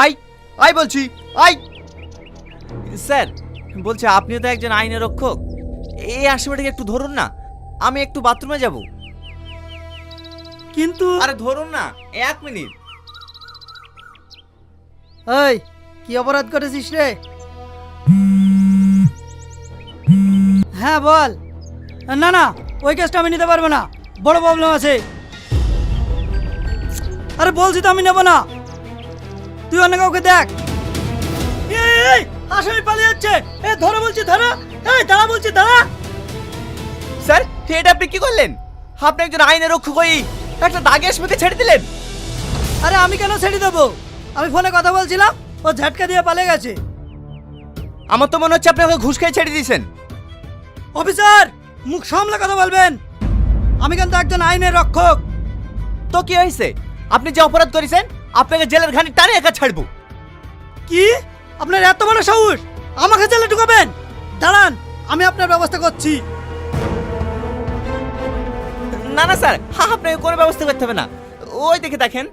I আই বলছি আই। স্যার বলছে আপনিও তো একজন আইনের রক্ষক। এই আসামিটাকে একটু ধরুন না আমি একটু বাথরুমে যাব। কিন্তু আরে ধরুন না এক মিনিট। এই কি অপরাধ করেছিস রে? হ্যাঁ বল। না না ওই কেসটা আমি নিতে পারব না বড় প্রবলেম আছে। আরে বলছি তো আমি নেব না। তুই অন্য কাউকে দেখ। এই, আসামি পালিয়ে যাচ্ছে। এ ধরো বলছি ধরো। এই দাঁড়া বলছি দাঁড়া। স্যার এটা আপনি কি করলেন? আপনি একজন আইনের রক্ষক হয়ে একটা দাগে আসামিকে ছেড়ে দিলেন। আরে আমি কেন ছেড়ে দেবো? আমি ফোনে কথা বলছিলাম ও ঝাটকা দিয়ে পালিয়ে গেছে। আমার তো মনে হচ্ছে আপনি ওকে ঘুষ খেয়ে ছেড়ে দিয়েছেন। অফিসার মুখ সামলে কথা বলবেন। আমি কিন্তু একজন আইনের রক্ষক। তো কি হয়েছে? আপনি যে অপরাধ করেছেন আপনাকে জেলের ঘানি টানে একা ছাড়বো। কি? আপনার এত বড় সাহস? আমাকে জেলে ঢুকাবেন? দাঁড়ান আমি আপনার ব্যবস্থা করছি। না না স্যার হ্যাঁ আপনাকে কোনো ব্যবস্থা করতে হবে না। ওই দেখে দেখেন।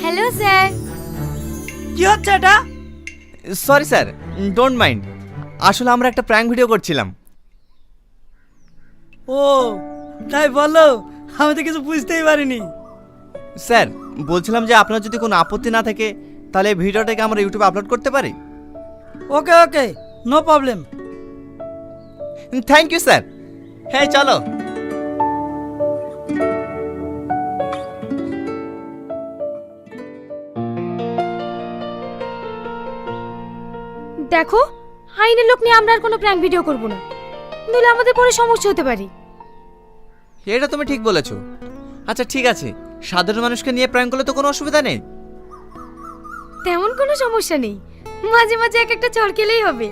Hello sir. কি হচ্ছে এটা? সরি স্যার ডোন্ট মাইন্ড আসলে আমরা একটা প্র্যাঙ্ক ভিডিও করছিলাম। ও তাই বলো? আমি তো কিছু বুঝতেই পারিনি। স্যার বলছিলাম যে আপনার যদি কোনো আপত্তি না থাকে তাহলে এই ভিডিওটাকে আমরা ইউটিউবে আপলোড করতে পারি। Okay okay no problem thank you sir. হ্যাঁ চলো। দেখো আইনের লোক নিয়ে আমরা আর কোনো প্র্যাঙ্ক ভিডিও করব না। নইলে আমাদের পরে সমস্যা হতে পারে। এটা তুমি ঠিক বলেছ। আচ্ছা ঠিক আছে। সাধারণ মানুষকে নিয়ে প্র্যাঙ্ক করলে তো কোনো অসুবিধা নেই। তেমন কোনো সমস্যা নেই। মাঝে মাঝে এক একটা চড় খেলেই হবে।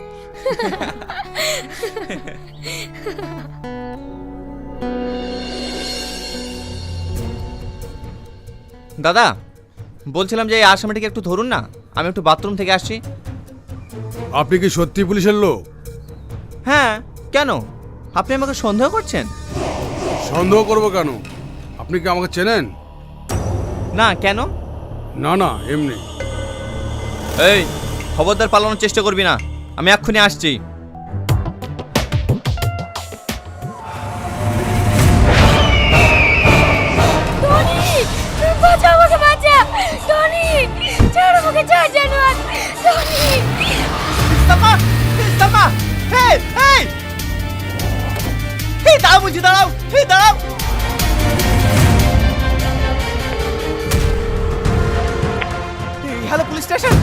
দাদা বলছিলাম যে এই আসামিটিকে একটু ধরুন না। আমি একটু বাথরুম থেকে আসছি। আপনি কি সত্যি পুলিশের লোক? হ্যাঁ কেন? আপনি আমাকে সন্দেহ করছেন? সন্দেহ করব কেন? আপনি কি আমাকে চেনেন? না কেন? না না এমনি। এই খবরদার পালানোর চেষ্টা করবি না। আমি এক্ষুনি আসছি। হে এই এই দাঁড়াও বলছি দাঁড়াও। এই দাঁড়াও। হ্যালো পুলিশ স্টেশন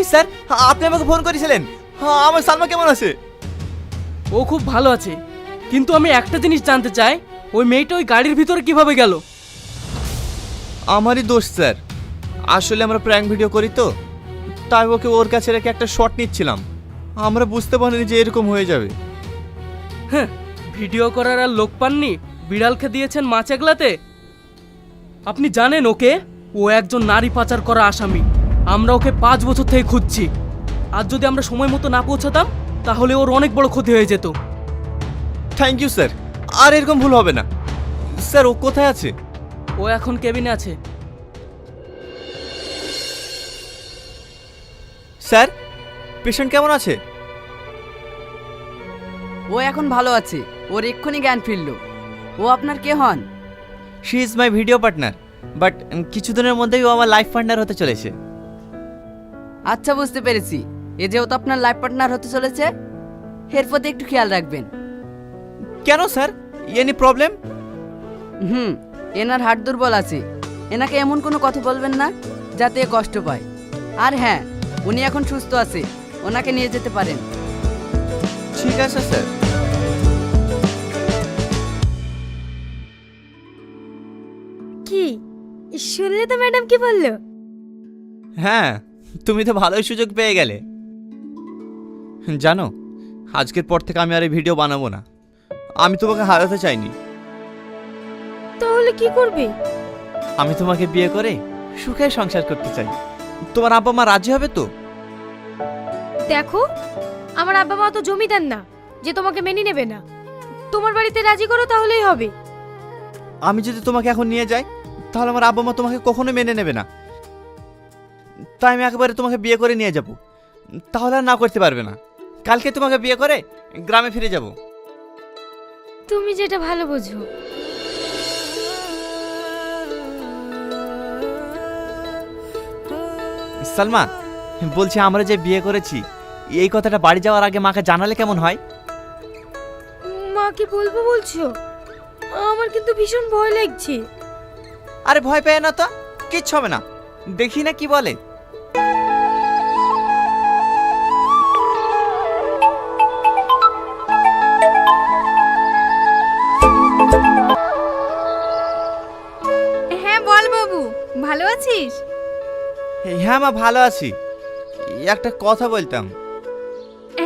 এই স্যার আপনি আমাকে ফোন করেছিলেন। হ্যাঁ, আমার সালমা কেমন আছে? ও খুব ভালো আছে। কিন্তু আমি একটা জিনিস জানতে চাই ওই মেয়েটা ওই গাড়ির ভিতরে কীভাবে গেল? আমারই দোষ স্যার আসলে আমরা প্র্যাঙ্ক ভিডিও করি তো। তাই ওকে ওর কাছে রেখে একটা শট নিচ্ছিলাম। আমরা বুঝতে পারিনি যে এরকম হয়ে যাবে। হ্যাঁ ভিডিও করার আর লোক পাননি? বিড়ালকে দিয়েছেন মাছ এগলাতে আপনি জানেন ওকে? ও একজন নারী পাচার করা আসামি। আমরা ওকে পাঁচ বছর থেকে খুঁজছি। আর যদি আমরা সময় মতো না পৌঁছাতাম তাহলে ওর অনেক বড় ক্ষতি হয়ে যেত। থ্যাংক ইউ স্যার আর এরকম ভুল হবে না। স্যার ও কোথায় আছে? ও এখন কেবিনে আছে। স্যার পেশেন্ট কেমন আছে? ও এখন ভালো আছে। ওর এক্ষুনি জ্ঞান ফিরল। ও আপনার কে হন? She is my video partner but কিছুদিনের মধ্যেই ও আমার লাইফ পার্টনার হতে চলেছে। আচ্ছা বুঝতে পেরেছি। এ যেহেতু আপনার লাইফ পার্টনার হতে চলেছে এর প্রতি একটু খেয়াল রাখবেন। কেন স্যার? এনি প্রবলেম হুম এনার হাট দুর্বল আছে। এনাকে এমন কোনো কথা বলবেন না যাতে কষ্ট পায়। আর হ্যাঁ উনি এখন সুস্থ আছে। ওনাকে নিয়ে যেতে পারেন। ঠিক আছে স্যার। কি? শুনলে তো ম্যাডাম কি বলল? হ্যাঁ তুমি তো ভালোই সুযোগ পেয়ে গেলে। জানো আজকের পর থেকে আমি আর এই ভিডিও বানাবো না। আমি তোমাকে হারাতে চাইনি। তাহলে কি করবে? আমি তোমাকে বিয়ে করে সুখে সংসার করতে চাই। তোমার আব্বা মা রাজি হবে তো? দেখো আমার আব্বা মা তো জমিদার না যে তোমাকে মেনে নেবে না। তোমার বাড়িতে রাজি করো তাহলেই হবে। আমি যদি তোমাকে এখন নিয়ে যাই তাহলে আমার আব্বা মা তোমাকে কখনো মেনে নেবে না। তাই আমি একেবারে তোমাকে বিয়ে করে নিয়ে যাব। তাহলে আর না করতে পারবে না। কালকে তোমাকে বিয়ে করে গ্রামে ফিরে যাব। তুমি যেটা ভালো বোঝো সালমা বলছি আমরা যে বিয়ে করেছি এই কথাটা বাড়ি যাওয়ার আগে মাকে জানালে কেমন হয়? মা কি বলব বলছো? আমার কিন্তু ভীষণ ভয় লাগছে। আরে ভয় পেয়ে না তো কিচ্ছু হবে না। দেখি না কি বলে। হ্যাঁ বল বাবু ভালো আছিস? হ্যাঁ মা ভালো আছি। একটা কথা বলতাম।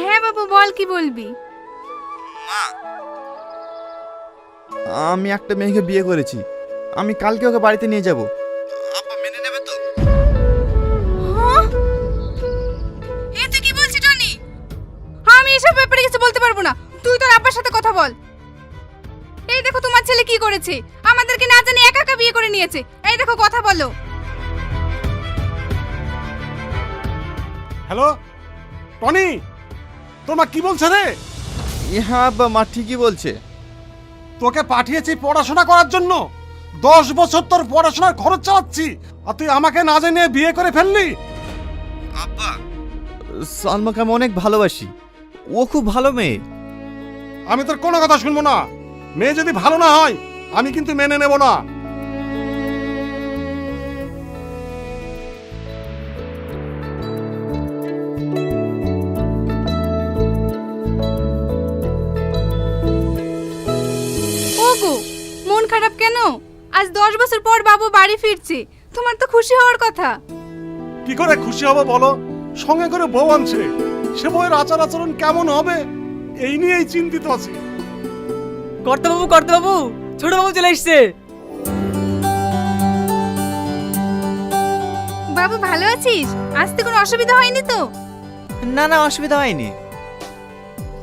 হ্যাঁ বাবু বল কি বলবি? আমি একটা মেয়েকে বিয়ে করেছি। আমি কালকে ওকে বাড়িতে নিয়ে যাব। মেনে নেবে তো? হ্যাঁ? এ তুই কি বলছিস টনি? আমি এসব ব্যাপারে কিছু বলতে পারব না। তুই তোর আব্বার সাথে কথা বল। এই দেখো তোমার ছেলে কি করেছে। আমাদেরকে না জানি একা একা বিয়ে করে নিয়েছে। এই দেখো কথা বলো। হ্যালো? টনি তোমার কি বলছে রে? হ্যাঁ আব্বা মা ঠিকই বলছে। তোকে পাঠিয়েছি পড়াশোনা করার জন্য। দশ বছর তোর পড়াশোনার খরচ চালাচ্ছি আর তুই আমাকে না জানিয়ে বিয়ে করে ফেললি? আব্বা। সালমাকে আমি অনেক ভালোবাসি। ও খুব ভালো মেয়ে। আমি তোর কোনো কথা শুনব না। মেয়ে যদি ভালো না হয় আমি কিন্তু মেনে নেব না। কেন? আজ দশ বছর পর বাবু বাড়ি ফিরছে। তোমার তো খুশি হওয়ার কথা। কি করে খুশি হব বলো? সঙ্গে করে বউ আনছে। সে বউয়ের আচার আচরণ কেমন হবে? এই নিয়েই চিন্তিত আছি। কর্তাবাবু কর্তাবাবু ছোট বাবু চলে এসছে। বাবু ভালো আছিস? আসতে কোনো অসুবিধা হয়নি তো? না না অসুবিধা হয়নি।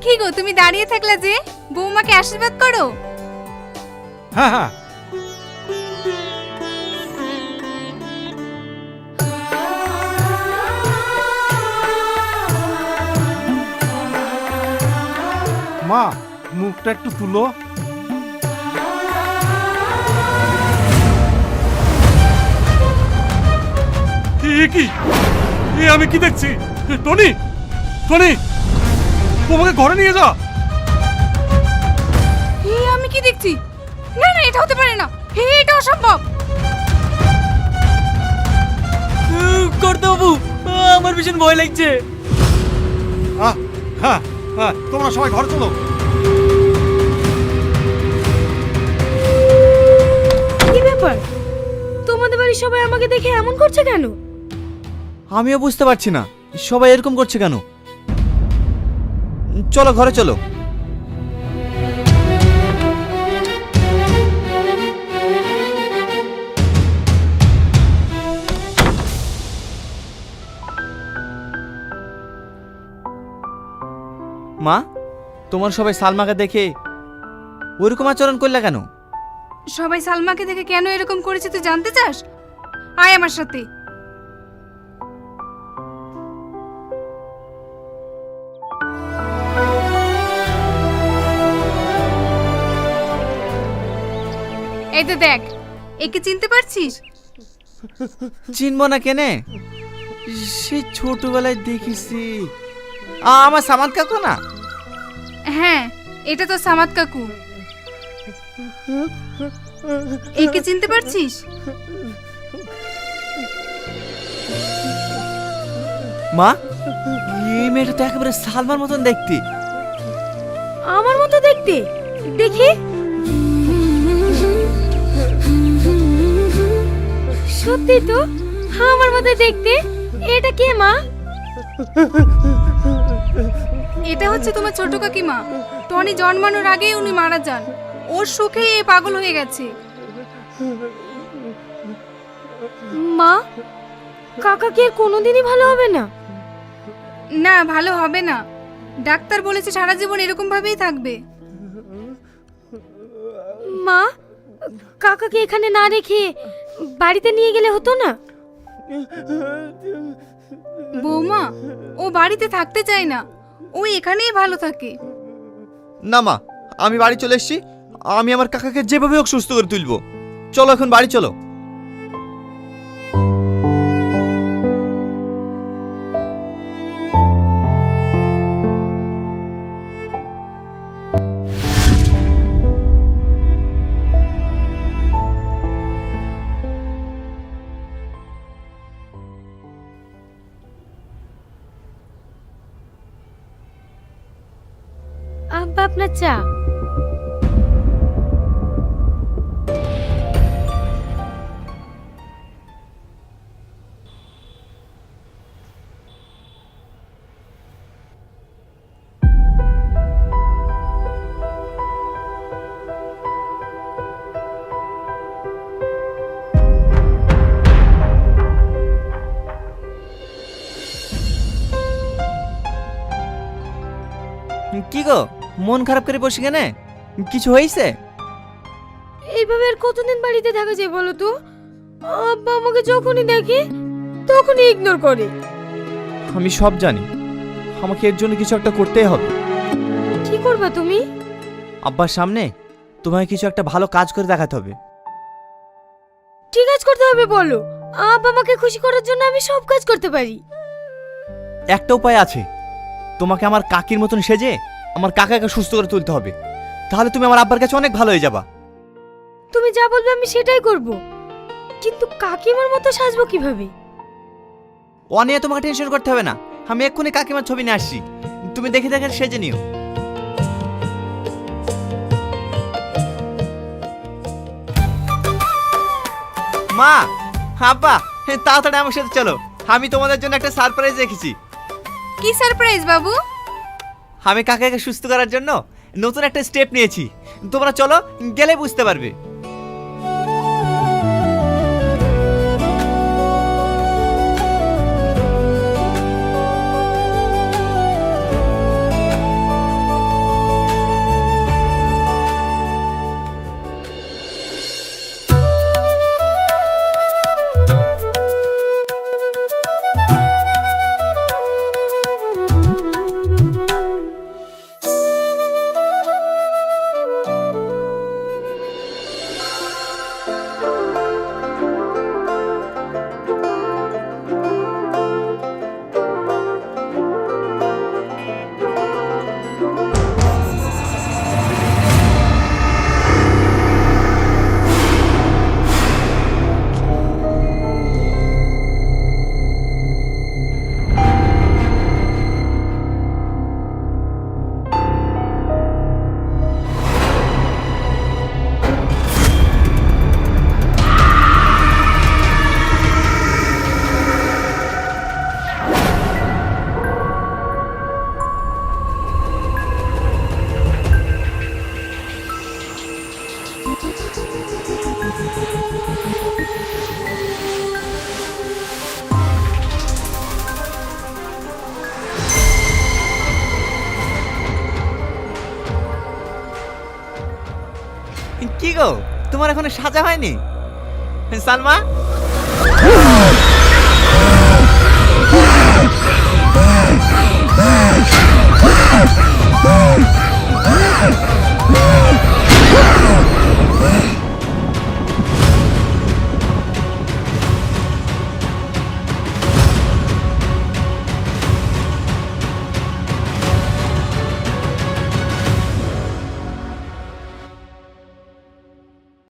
কি গো তুমি দাঁড়িয়ে থাকলে যে? বৌমাকে আশীর্বাদ করো। হ্যাঁ হ্যাঁ। মা মুখটা একটু তুলো। এ কি? এ আমি কি দেখছি? টনি টনি তোমাকে ঘরে নিয়ে যা। হে আমি কি দেখছি? না না এটা হতে পারে না। হে এটা অসম্ভব। কর্তাবাবু আমার ভীষণ ভয় লাগছে। আহ, হ্যাঁ হ্যাঁ তোমরা সবাই ঘরে চলো। কি ব্যাপার? তোমাদের বাড়ির সবাই আমাকে দেখে এমন করছে কেন? আমিও বুঝতে পারছি না সবাই এরকম করছে কেন? চলো ঘরে চলো। মা তোমার সবাই সালমাকে দেখে ওরকম আচরণ করলে কেন? সবাই সালমাকে দেখে কেন এরকম করেছে তুই জানতে চাস? আয় আমার সাথে। এই তো দেখ একে চিনতে পারছিস? চিনব না কেনে? সে ছোটবেলায় দেখেছি। আমার সামান কাকু না? হ্যাঁ এটা তো সামাদ কাকু। একে চিনতে পারছিস? মা এই মেয়েটা তো একেবারে সালমার মতন দেখতে। আমার মতো দেখতে? দেখি। সত্যি তো? আমার মতো দেখতে? এটা কে মা? এটা হচ্ছে তোমার ছোট কাকিমা। টনি জন্মানোর আগেই উনি মারা যান। ওর সুখেই এই পাগল হয়ে গেছে। মা কাকা কি আর কোনোদিনই ভালো হবে না? না ভালো হবে না। ডাক্তার বলেছে সারা জীবন এরকম ভাবেই থাকবে। মা কাকাকে এখানে না রেখে বাড়িতে নিয়ে গেলে হতো না? বৌমা ও বাড়িতে থাকতে চায় না। ও এখানেই ভালো থাকে। না মা, আমি বাড়ি চলে এসেছি। আমি আমার কাকাকে যেভাবে হোক সুস্থ করে তুলবো। চলো এখন বাড়ি, চলো। আব্বা আপনার চা? কি গো? মন খারাপ করে বসে কেনে? কিছু হয়েছে? এইভাবে আর কতদিন বাড়িতে থাকা যায় বলো তো? আব্বা আমাকে যখনই দেখে তখনই ইগনোর করে। আমি সব জানি। আমাকে এর জন্য কিছু একটা করতেই হবে। কি করবা তুমি? আব্বার সামনে তোমায় কিছু একটা ভালো কাজ করে দেখাতে হবে। ঠিক কাজ করতে হবে বলো। আব্বা আমাকে খুশি করার জন্য আমি সব কাজ করতে পারি। একটা উপায় আছে। তোমাকে আমার কাকির মতন সেজে আমার কাকাকে সুস্থ করে তুলতে হবে। তাহলে তুমি আমার আব্বার কাছে অনেক ভালো হয়ে যাবা। তুমি যা বলবে আমি সেটাই করব। কিন্তু কাকিমার মতো সাজবো কীভাবে? ও নিয়ে তোমাকে টেনশন করতে হবে না। আমি এক্ষুনি কাকিমার ছবি নিয়ে আসছি। তুমি দেখে দেখে সেজে নিও। মা আব্বা তাড়াতাড়ি আমার সাথে চলো। আমি তোমাদের জন্য একটা সারপ্রাইজ রেখেছি। কি সারপ্রাইজ বাবু? আমি কাকাকে সুস্থ করার জন্য নতুন একটা স্টেপ নিয়েছি। তোমরা চলো গেলে বুঝতে পারবে। এখনও সাজা হয়নি। সালমা?